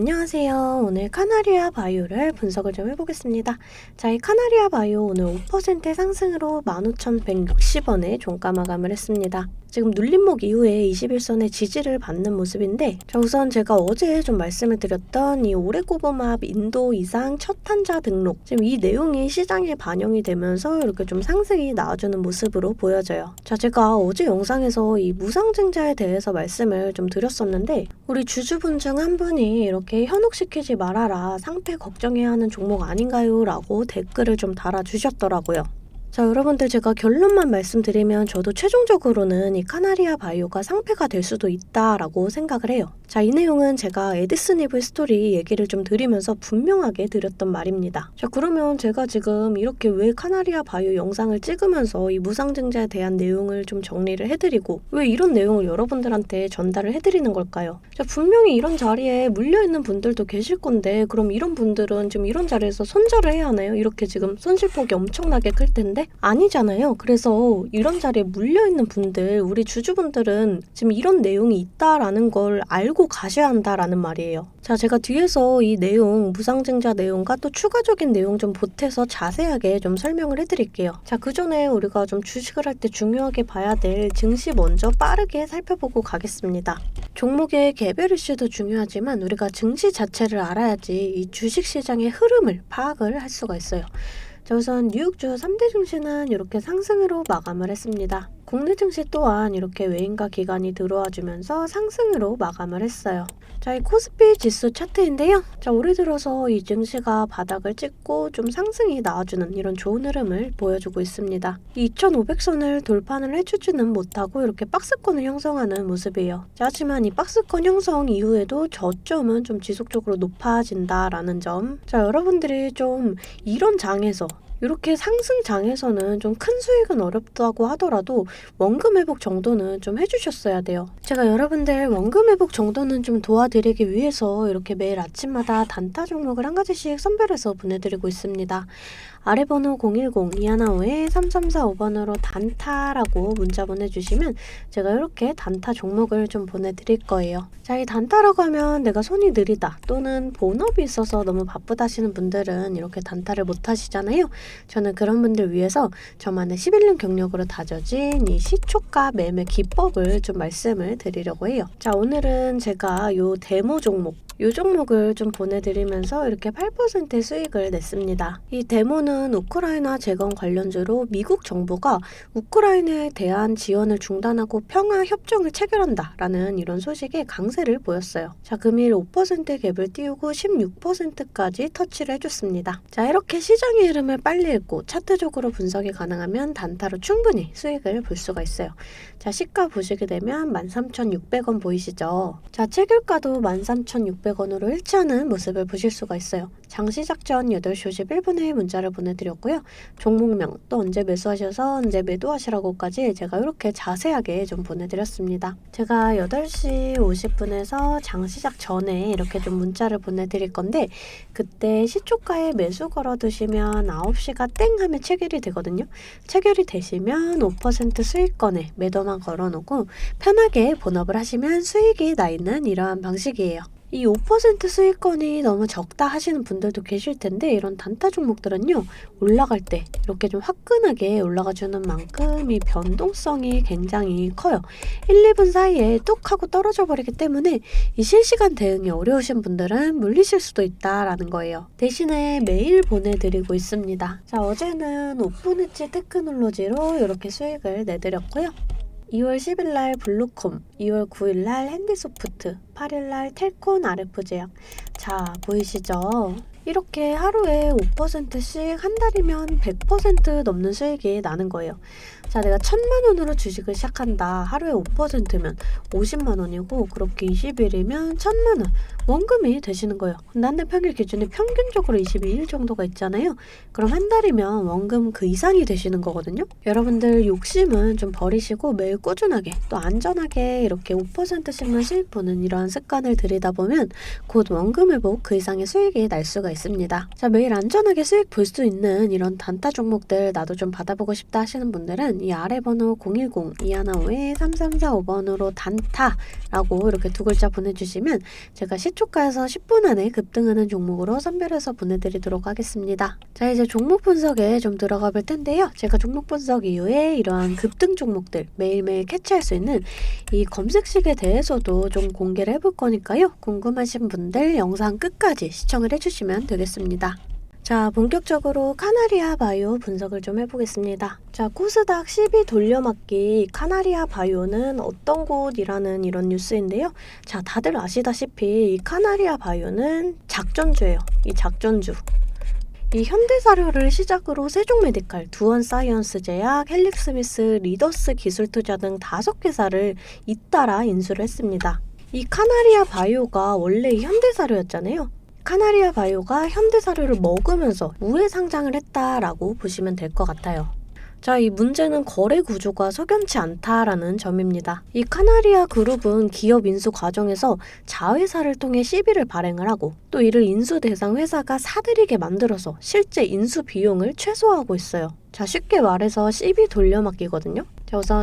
안녕하세요. 오늘 카나리아 바이오를 분석을 좀 해보겠습니다. 자, 이 카나리아 바이오 오늘 5% 상승으로 15,160원에 종가 마감을 했습니다. 지금 눌림목 이후에 21선의 지지를 받는 모습인데 자, 우선 제가 어제 좀 말씀을 드렸던 이 오레고보맙 인도 이상 첫 환자 등록 지금 이 내용이 시장에 반영이 되면서 이렇게 좀 상승이 나와주는 모습으로 보여져요. 자, 제가 어제 영상에서 이 무상증자에 대해서 말씀을 좀 드렸었는데 우리 주주분 중 한 분이 이렇게 현혹시키지 말아라 상패 걱정해야 하는 종목 아닌가요? 라고 댓글을 좀 달아주셨더라고요. 자, 여러분들 제가 결론만 말씀드리면 저도 최종적으로는 이 카나리아 바이오가 상패가 될 수도 있다라고 생각을 해요. 자, 이 내용은 제가 에디슨 이블 스토리 얘기를 좀 드리면서 분명하게 드렸던 말입니다. 자, 그러면 제가 지금 이렇게 왜 카나리아 바이오 영상을 찍으면서 이 무상증자에 대한 내용을 좀 정리를 해드리고 왜 이런 내용을 여러분들한테 전달을 해드리는 걸까요? 자, 분명히 이런 자리에 물려있는 분들도 계실 건데 그럼 이런 분들은 지금 이런 자리에서 손절을 해야 하나요? 이렇게 지금 손실폭이 엄청나게 클 텐데 아니잖아요. 그래서 이런 자리에 물려있는 분들, 우리 주주분들은 지금 이런 내용이 있다라는 걸 알고 가셔야 한다라는 말이에요. 자, 제가 뒤에서 이 내용, 무상증자 내용과 또 추가적인 내용 좀 보태서 자세하게 좀 설명을 해드릴게요. 자, 그 전에 우리가 좀 주식을 할 때 중요하게 봐야 될 증시 먼저 빠르게 살펴보고 가겠습니다. 종목의 개별 이슈도 중요하지만 우리가 증시 자체를 알아야지 이 주식 시장의 흐름을 파악을 할 수가 있어요. 자, 우선 뉴욕주 3대 증시는 이렇게 상승으로 마감을 했습니다. 국내 증시 또한 이렇게 외인과 기관이 들어와 주면서 상승으로 마감을 했어요. 자, 이 코스피 지수 차트인데요. 자, 올해 들어서 이 증시가 바닥을 찍고 좀 상승이 나와주는 이런 좋은 흐름을 보여주고 있습니다. 2,500선을 돌파를 해주지는 못하고 이렇게 박스권을 형성하는 모습이에요. 자, 하지만 이 박스권 형성 이후에도 저점은 좀 지속적으로 높아진다라는 점. 자, 여러분들이 좀 이런 장에서 이렇게 상승장에서는 좀 큰 수익은 어렵다고 하더라도 원금 회복 정도는 좀 해주셨어야 돼요. 제가 여러분들 원금 회복 정도는 좀 도와드리기 위해서 이렇게 매일 아침마다 단타 종목을 한 가지씩 선별해서 보내드리고 있습니다. 아래 번호 010-215-3345번으로 단타라고 문자 보내주시면 제가 이렇게 단타 종목을 좀 보내드릴 거예요. 자, 이 단타라고 하면 내가 손이 느리다 또는 본업이 있어서 너무 바쁘다 하시는 분들은 이렇게 단타를 못 하시잖아요. 저는 그런 분들 위해서 저만의 11년 경력으로 다져진 이 시초가 매매 기법을 좀 말씀을 드리려고 해요. 자, 오늘은 제가 요 데모 종목 이 종목을 좀 보내드리면서 이렇게 8% 수익을 냈습니다. 이 데모는 우크라이나 재건 관련주로 미국 정부가 우크라이나에 대한 지원을 중단하고 평화 협정을 체결한다라는 이런 소식에 강세를 보였어요. 자, 금일 5% 갭을 띄우고 16%까지 터치를 해줬습니다. 자, 이렇게 시장의 흐름을 빨리 읽고 차트적으로 분석이 가능하면 단타로 충분히 수익을 볼 수가 있어요. 자, 시가 보시게 되면 13,600원 보이시죠? 자, 체결가도 13,600원 으로 일치하는 모습을 보실 수가 있어요. 장 시작 전 8시 51분에 문자를 보내드렸고요. 종목명 또 언제 매수하셔서 언제 매도하시라고까지 제가 이렇게 자세하게 좀 보내드렸습니다. 제가 8시 50분에서 장 시작 전에 이렇게 좀 문자를 보내드릴 건데 그때 시초가에 매수 걸어두시면 9시가 땡 하면 체결이 되거든요. 체결이 되시면 5% 수익권에 매도만 걸어놓고 편하게 본업을 하시면 수익이 나 있는 이러한 방식이에요. 이 5% 수익권이 너무 적다 하시는 분들도 계실 텐데 이런 단타 종목들은요 올라갈 때 이렇게 좀 화끈하게 올라가 주는 만큼 이 변동성이 굉장히 커요. 1, 2분 사이에 뚝 하고 떨어져 버리기 때문에 이 실시간 대응이 어려우신 분들은 물리실 수도 있다라는 거예요. 대신에 매일 보내드리고 있습니다. 자 어제는 오픈엣지 테크놀로지로 이렇게 수익을 내드렸고요 2월 10일 날 블루콤, 2월 9일 날 핸디소프트, 8일 날 텔콘 RF 제약. 자, 보이시죠? 이렇게 하루에 5%씩 한 달이면 100% 넘는 수익이 나는 거예요. 자, 내가 천만 원으로 주식을 시작한다. 하루에 5%면 50만 원이고 그렇게 20일이면 천만 원 원금이 되시는 거예요. 한달 평일 기준에 평균적으로 22일 정도가 있잖아요. 그럼 한 달이면 원금 그 이상이 되시는 거거든요. 여러분들 욕심은 좀 버리시고 매일 꾸준하게 또 안전하게 이렇게 5%씩만 수익 보는 이러한 습관을 들이다 보면 곧 원금 회복 그 이상의 수익이 날 수가. 있습니다. 자, 매일 안전하게 수익 볼 수 있는 이런 단타 종목들 나도 좀 받아보고 싶다 하시는 분들은 이 아래 번호 010-215-3345번으로 단타라고 이렇게 두 글자 보내주시면 제가 시초가에서 10분 안에 급등하는 종목으로 선별해서 보내드리도록 하겠습니다. 자, 이제 종목 분석에 좀 들어가 볼 텐데요. 제가 종목 분석 이후에 이러한 급등 종목들 매일매일 캐치할 수 있는 이 검색식에 대해서도 좀 공개를 해볼 거니까요. 궁금하신 분들 영상 끝까지 시청을 해주시면 되겠습니다. 자, 본격적으로 카나리아 바이오 분석을 좀 해보겠습니다. 자, 코스닥 12 돌려막기 카나리아 바이오는 어떤 곳이라는 이런 뉴스인데요. 자, 다들 아시다시피 이 카나리아 바이오는 작전주예요. 이 작전주. 이 현대사료를 시작으로 세종메디칼, 두원사이언스 제약, 헬릭스미스, 리더스 기술투자 등 다섯 개사를 잇따라 인수를 했습니다. 이 카나리아 바이오가 원래 현대사료였잖아요. 카나리아 바이오가 현대 사료를 먹으면서 우회 상장을 했다라고 보시면 될 것 같아요. 자, 이 문제는 거래 구조가 석연치 않다라는 점입니다. 이 카나리아 그룹은 기업 인수 과정에서 자회사를 통해 시비를 발행을 하고 또 이를 인수 대상 회사가 사들이게 만들어서 실제 인수 비용을 최소화하고 있어요. 자, 쉽게 말해서 시비 돌려막기거든요.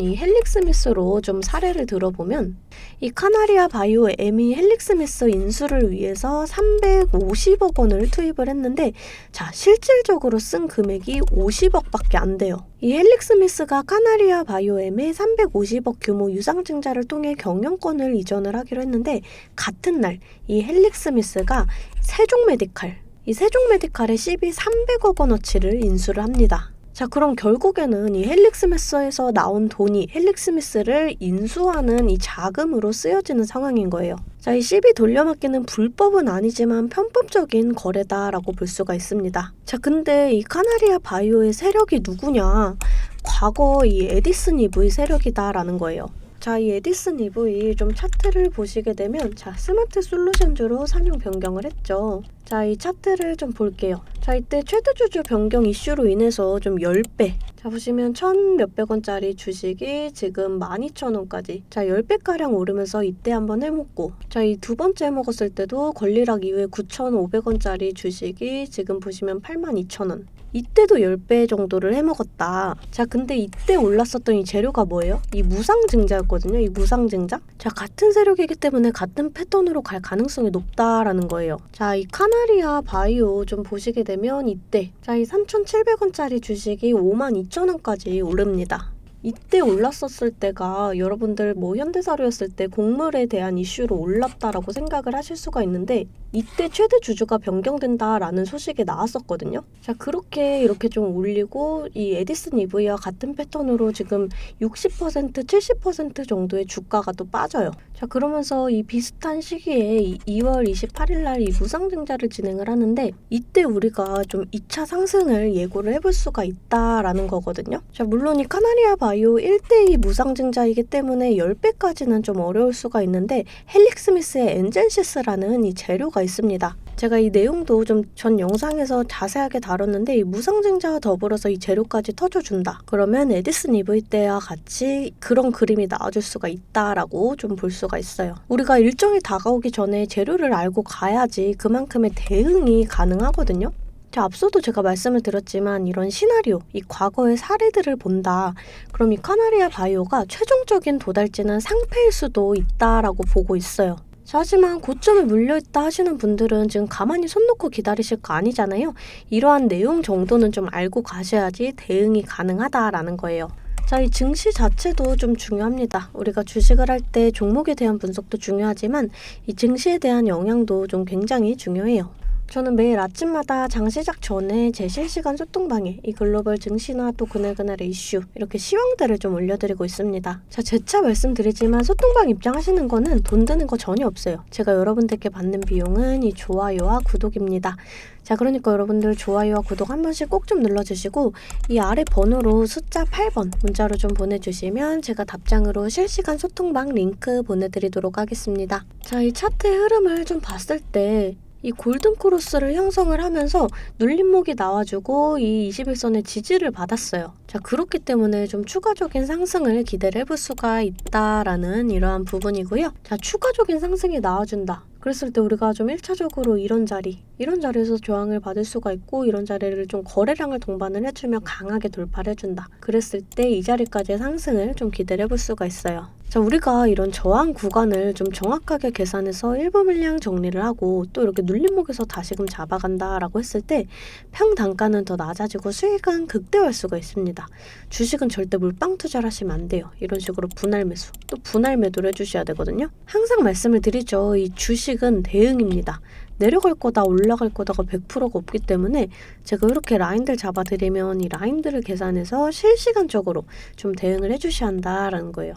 이 헬릭스미스로 좀 사례를 들어보면 이 카나리아 바이오 에미 헬릭스미스 인수를 위해서 350억 원을 투입을 했는데 자, 실질적으로 쓴 금액이 50억밖에 안 돼요. 이 헬릭스미스가 카나리아 바이오엠에 350억 규모 유상증자를 통해 경영권을 이전을 하기로 했는데 같은 날 이 헬릭스미스가 세종메디칼 이 세종메디칼의 CB 300억 원어치를 인수를 합니다. 자, 그럼 결국에는 이 헬릭스미스에서 나온 돈이 헬릭스미스를 인수하는 이 자금으로 쓰여지는 상황인 거예요. 자, 이 CB 돌려막기는 불법은 아니지만 편법적인 거래다라고 볼 수가 있습니다. 자, 근데 이 카나리아 바이오의 세력이 누구냐? 과거 이 에디슨 EV 세력이다라는 거예요. 자, 이 에디슨 EV 좀 차트를 보시게 되면 자, 스마트 솔루션주로 상용 변경을 했죠. 자, 이 차트를 좀 볼게요. 자, 이때 최대 주주 변경 이슈로 인해서 좀 10배. 자, 보시면 천 몇백 원짜리 주식이 지금 12,000원까지. 자, 10배가량 오르면서 이때 한번 해먹고. 자, 이 두 번째 해먹었을 때도 권리락 이후에 9,500원짜리 주식이 지금 보시면 82,000원. 이때도 10배 정도를 해먹었다. 자, 근데 이때 올랐었던 이 재료가 뭐예요? 이 무상증자였거든요. 이 무상증자. 자, 같은 세력이기 때문에 같은 패턴으로 갈 가능성이 높다라는 거예요. 자, 이 카나리아 바이오 좀 보시게 되면 이때 자, 이 3,700원짜리 주식이 52,000원까지 오릅니다. 이때 올랐었을 때가 여러분들 뭐 현대사료였을 때 곡물에 대한 이슈로 올랐다라고 생각을 하실 수가 있는데 이때 최대 주주가 변경된다라는 소식이 나왔었거든요. 자 그렇게 이렇게 좀 올리고 이 에디슨 EV와 같은 패턴으로 지금 60% 70% 정도의 주가가 또 빠져요. 자 그러면서 이 비슷한 시기에 2월 28일 날 이 무상증자를 진행을 하는데 이때 우리가 좀 2차 상승을 예고를 해볼 수가 있다라는 거거든요. 자 물론 이 카나리아 바 이오 1대2 무상증자이기 때문에 10배까지는 좀 어려울 수가 있는데 헬릭스미스의 엔젠시스라는 이 재료가 있습니다. 제가 이 내용도 좀 전 영상에서 자세하게 다뤘는데 이 무상증자와 더불어서 이 재료까지 터져준다. 그러면 에디슨 EV 때와 같이 그런 그림이 나와줄 수가 있다라고 좀 볼 수가 있어요. 우리가 일정이 다가오기 전에 재료를 알고 가야지 그만큼의 대응이 가능하거든요. 자, 앞서도 제가 말씀을 드렸지만 이런 시나리오, 이 과거의 사례들을 본다. 그럼 이 카나리아 바이오가 최종적인 도달지는 상패일 수도 있다라고 보고 있어요. 자, 하지만 고점에 물려있다 하시는 분들은 지금 가만히 손 놓고 기다리실 거 아니잖아요. 이러한 내용 정도는 좀 알고 가셔야지 대응이 가능하다라는 거예요. 자, 이 증시 자체도 좀 중요합니다. 우리가 주식을 할 때 종목에 대한 분석도 중요하지만 이 증시에 대한 영향도 좀 굉장히 중요해요. 저는 매일 아침마다 장 시작 전에 제 실시간 소통방에 이 글로벌 증시나 또 그날그날의 이슈 이렇게 시황들을 좀 올려드리고 있습니다. 자, 재차 말씀드리지만 소통방 입장하시는 거는 돈 드는 거 전혀 없어요. 제가 여러분들께 받는 비용은 이 좋아요와 구독입니다. 자, 그러니까 여러분들 좋아요와 구독 한 번씩 꼭 좀 눌러주시고 이 아래 번호로 숫자 8번 문자로 좀 보내주시면 제가 답장으로 실시간 소통방 링크 보내드리도록 하겠습니다. 자, 이 차트의 흐름을 좀 봤을 때 이 골든 크로스를 형성을 하면서 눌림목이 나와주고 이 21선의 지지를 받았어요. 자, 그렇기 때문에 좀 추가적인 상승을 기대를 해볼 수가 있다라는 이러한 부분이고요. 자, 추가적인 상승이 나와준다. 그랬을 때 우리가 좀 1차적으로 이런 자리, 이런 자리에서 저항을 받을 수가 있고 이런 자리를 좀 거래량을 동반을 해주며 강하게 돌파를 해준다. 그랬을 때 이 자리까지의 상승을 좀 기대를 해볼 수가 있어요. 자, 우리가 이런 저항 구간을 좀 정확하게 계산해서 일부 물량 정리를 하고 또 이렇게 눌림목에서 다시금 잡아간다라고 했을 때 평단가는 더 낮아지고 수익은 극대화할 수가 있습니다. 주식은 절대 물방 투자를 하시면 안 돼요. 이런 식으로 분할 매수, 또 분할 매도를 해주셔야 되거든요. 항상 말씀을 드리죠. 이 주식 은 대응입니다. 내려갈 거다 올라갈 거다가 100%가 없기 때문에 제가 이렇게 라인들 잡아드리면 이 라인들을 계산해서 실시간적으로 좀 대응을 해주셔야 한다라는 거예요.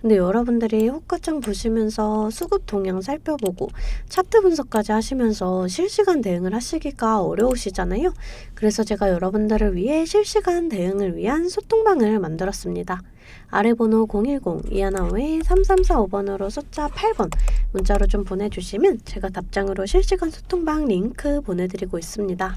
근데 여러분들이 호가창 보시면서 수급 동향 살펴보고 차트 분석까지 하시면서 실시간 대응을 하시기가 어려우시잖아요. 그래서 제가 여러분들을 위해 실시간 대응을 위한 소통방을 만들었습니다. 아래 번호 010-215-3345번으로 숫자 8번 문자로 좀 보내주시면 제가 답장으로 실시간 소통방 링크 보내드리고 있습니다.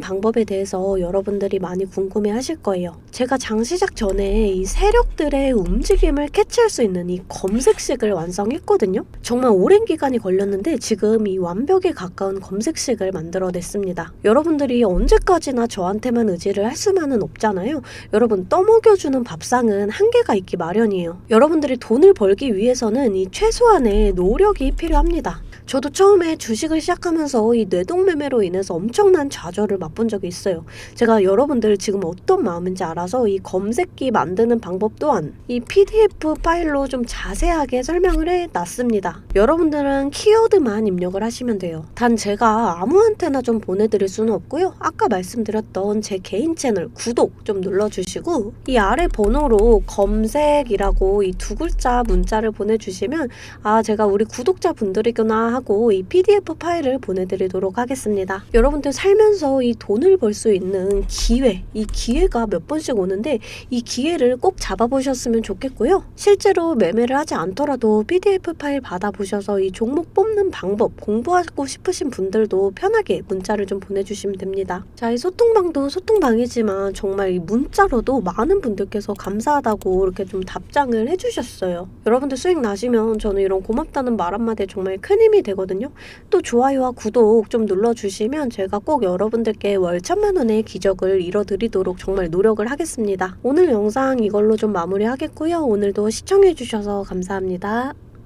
방법에 대해서 여러분들이 많이 궁금해 하실 거예요. 제가 장 시작 전에 이 세력들의 움직임을 캐치할 수 있는 이 검색식을 완성했거든요. 정말 오랜 기간이 걸렸는데 지금 이 완벽에 가까운 검색식을 만들어냈습니다. 여러분들이 언제까지나 저한테만 의지를 할 수만은 없잖아요. 여러분 떠먹여주는 밥상은 한계가 있기 마련이에요. 여러분들이 돈을 벌기 위해서는 이 최소한의 노력이 필요합니다. 저도 처음에 주식을 시작하면서 이 뇌동매매로 인해서 엄청난 좌절을 맛본 적이 있어요. 제가 여러분들 지금 어떤 마음인지 알아서 이 검색기 만드는 방법 또한 이 PDF 파일로 좀 자세하게 설명을 해 놨습니다. 여러분들은 키워드만 입력을 하시면 돼요. 단 제가 아무한테나 좀 보내드릴 수는 없고요. 아까 말씀드렸던 제 개인 채널 구독 좀 눌러주시고 이 아래 번호로 검색이라고 이 두 글자 문자를 보내주시면 아 제가 우리 구독자 분들이구나 하고 이 PDF 파일을 보내드리도록 하겠습니다. 여러분들 살면서 이 돈을 벌 수 있는 기회, 이 기회가 몇 번씩 오는데 이 기회를 꼭 잡아보셨으면 좋겠고요. 실제로 매매를 하지 않더라도 PDF 파일 받아보셔서 이 종목 뽑는 방법 공부하고 싶으신 분들도 편하게 문자를 좀 보내주시면 됩니다. 자, 이 소통방도 소통방이지만 정말 이 문자로도 많은 분들께서 감사하다고 이렇게 좀 답장을 해주셨어요. 여러분들 수익 나시면 저는 이런 고맙다는 말 한마디에 정말 큰 힘이 되거든요. 또 좋아요와 구독 좀 눌러주시면 제가 꼭 여러분들 께 월 천만 원의 기적을 이뤄드리도록 정말 노력을 하겠습니다. 오늘 영상 이걸로 좀 마무리하겠고요. 오늘도 시청해주셔서 감사합니다.